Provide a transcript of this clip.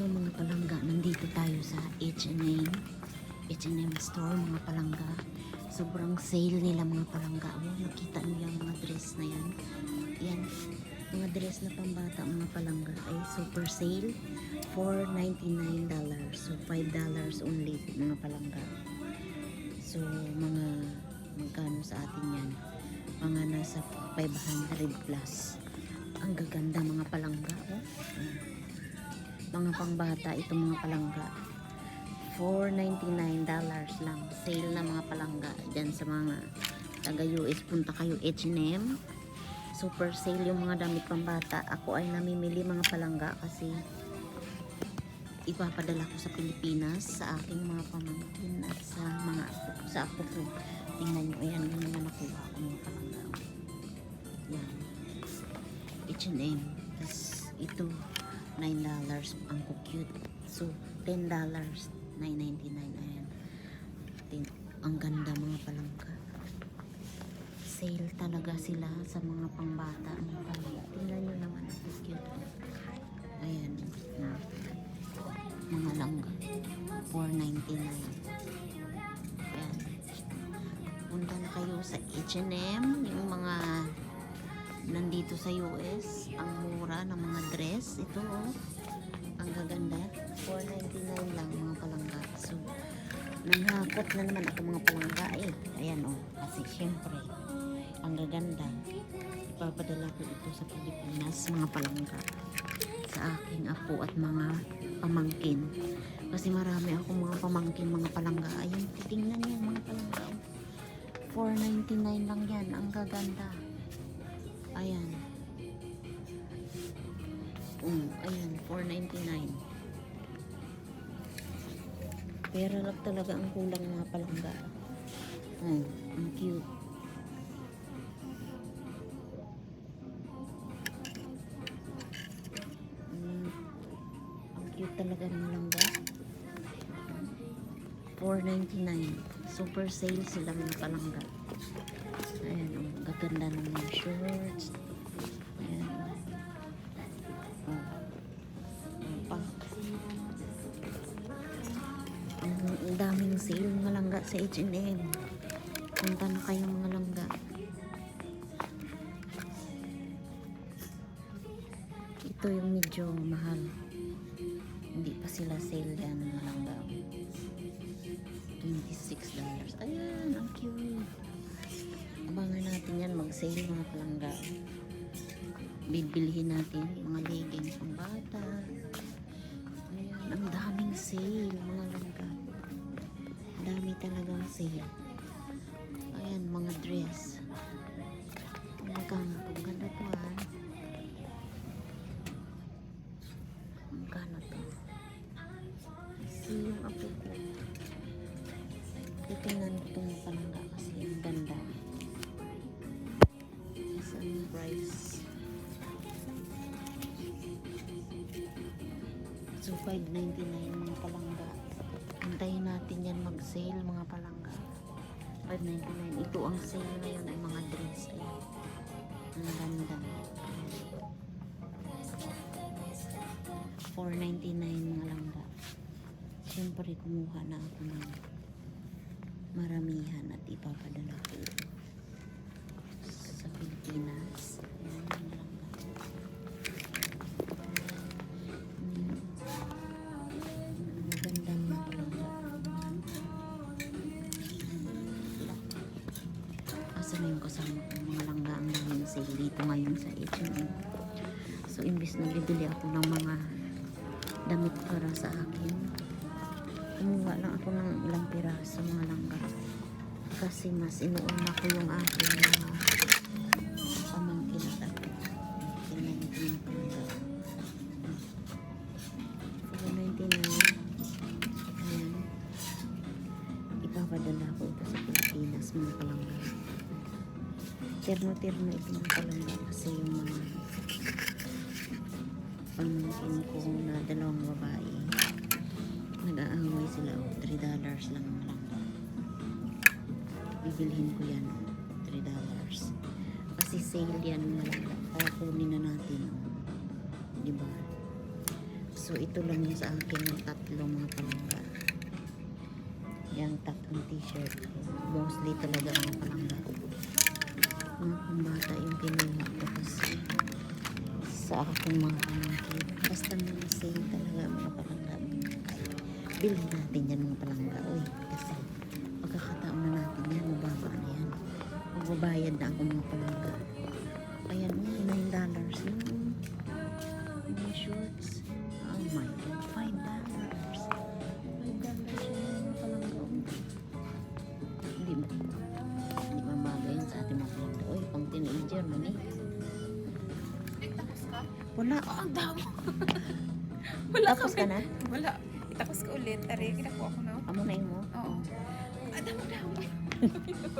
So mga palangga, nandito tayo sa H&M. H&M store, mga palangga. Sobrang sale nila mga palangga. Oh, nakita niyo yung mga dress na yan. Yan. Mga dress na pambata mga palangga ay super sale for $99. So $5 only mga palangga. So mga magkano sa atin yan? Mga nasa 500 plus. Ang gaganda mga palangga. Oh. Mga pangbata itong mga palangga. $4.99 lang. Sale na mga palangga. Dyan sa mga taga US punta kayo H&M super sale yung mga damit pambata ako ay namimili mga palangga kasi ipapadala ko sa Pilipinas sa aking mga pamangkin at sa mga apo, sa apo ko. Tingnan nyo ayan yung mga nakuha ko mga palangga. Yan. H&M tapos ito $9 ang cute. So, $10 9.99 ayan. Ang ganda mga palangka. Sale talaga sila sa mga pangbata mga palangka. Tingnan nyo naman ang cute. Ayan. Mga langga. 4.99. Ayan. Punta na kayo sa H&M. Yung mga nandito sa US ang mura ng mga dress. Ito oh. Ang gaganda. 4.99 lang mga palangga. So nanghakot na naman ako mga palangga eh. Ayan oh. Kasi syempre ang gaganda. Ipapadala ko ito sa Pilipinas mga palangga. Sa aking apo at mga pamangkin. Kasi marami ako mga pamangkin mga palangga. Ayun titingnan niyo mga palangga oh. 4.99 lang yan. Ang gaganda Ayan. Um, ayan, 4.99. Pera lang talaga ang kulang mga palangga. Oh, ang cute. Mm, ang cute talaga ng langga. 4.99. Super sale sila mga palangga. Gaganda ng mga shorts. Oh. Daming sale mga langga sa H&M. Punta na kayo mga langga. Ito yung medyo mahal. Hindi pa sila sale yan mag-sale mga palangga. Bibilihin natin mga leggings pang bata. Ayan, ang daming sale mga langga. Ang dami talagang sale. Ayan, mga dress. Ang magkano to? Ang ganda to ha. Ang magkano to? Kasi yung apo ko. Titingnan ko itong palangga So, 5.99 mga palangga. Hintayin natin yan mag-sale mga palangga. 5.99. Ito ang sale ngayon ay mga dress. Ayan. Ang ganda. 4.99 mga langga. Siyempre, kumuha na ako ng maramihan at ipapadala ko sa Pilipinas. Na yung kasama ko mga langga ang daming sale dito ngayon sa H&M. So, imbis na bibili ako ng mga damit para sa akin, kumuha lang ako ng ilang piraso mga langga. Kasi mas inuuna ko yung aking mga Ito sa Pilipinas mga palangga. Terno-terno ito mga palangga kasi yung mga pamangkin ko na dalawang babae nag-aaway sila oh, 3 dollars lang ang langga bibilhin ko yan 3 dollars kasi sale yan malangga kaya kunin na natin diba So, ito lang yung sa akin yung tatlo mga palangga. Yan, tatlong t-shirt. Mostly talaga mga palangga. Mga pambata yung kinuha ko kasi sa aking mga pamangkin. Basta mga sale talaga mga palangga. Bilhin natin yan mga palangga. Uy, kasi pagkakataon na natin yan, mababa na yan. Magbabayad na ako mga palangga. Ayan, $9 dollars. Hmm. Mga shorts. Wala. Oh, ang dami. Wala Tapos ka na? Wala. Itapos ka ulit. Tari, kinakuha ko na. Amo na mo? Oo. Ang dami-dami.